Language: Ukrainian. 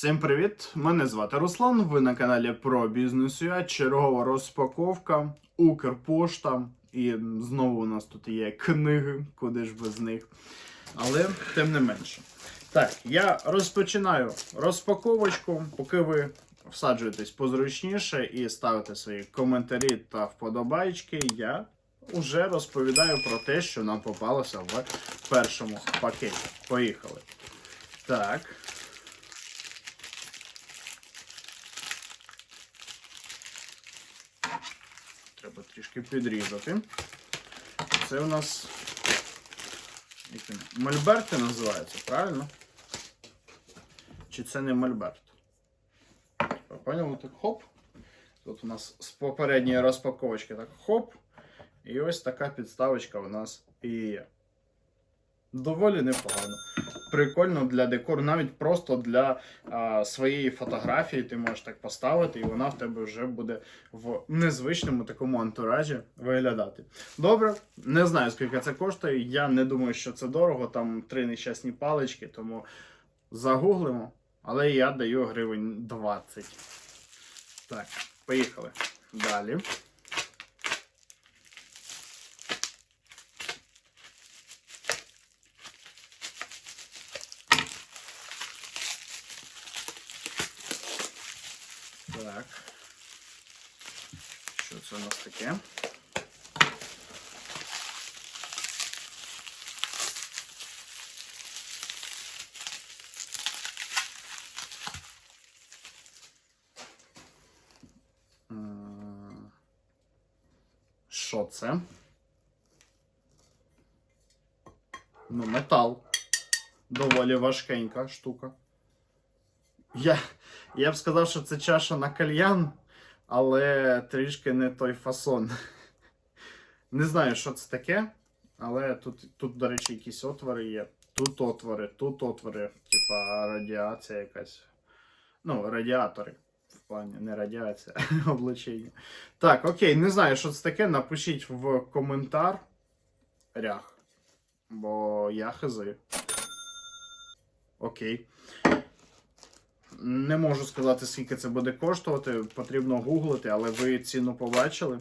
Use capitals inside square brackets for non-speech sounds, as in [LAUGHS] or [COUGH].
Всім привіт! Мене звати Руслан. Ви на каналі про бізнес UA. Чергова розпаковка, Укрпошта. І знову у нас тут є книги, куди ж без них. Але тим не менше. Так, я розпочинаю розпаковочку, поки ви всаджуєтесь позручніше і ставите свої коментарі та вподобайки. Я вже розповідаю про те, що нам попалося в першому пакеті. Поїхали. Так. Треба трішки підрізати. Це у нас як? Мольберти називається, правильно? Чи це не мольберт? Поняли? Так хоп. Тут у нас з попередньої розпаковочки так хоп. І ось така підставочка у нас і є. Доволі непогано. Прикольно для декору, навіть просто для а, своєї фотографії ти можеш так поставити, і вона в тебе вже буде в незвичному такому антуражі виглядати. Добре, не знаю скільки це коштує. Я не думаю, що це дорого. Там три нещасні палички, тому загуглимо. Але я даю гривень 20. Так, поїхали. Далі. Так. Що це у нас таке? Що це? Ну, метал. Доволі важкенька штука. Я, я б сказав, що це чаша на кальян, але трішки не той фасон. Не знаю, що це таке, але тут, тут, до речі, якісь отвори є. Тут отвори, тут отвори, типа радіація якась. Ну, радіатори. В плані не радіація, [LAUGHS] облучення. Так, окей, не знаю, що це таке. Напишіть в коментар рях. Бо я хизи. Окей. Не можу сказати, скільки це буде коштувати. Потрібно гуглити, але ви ціну побачили.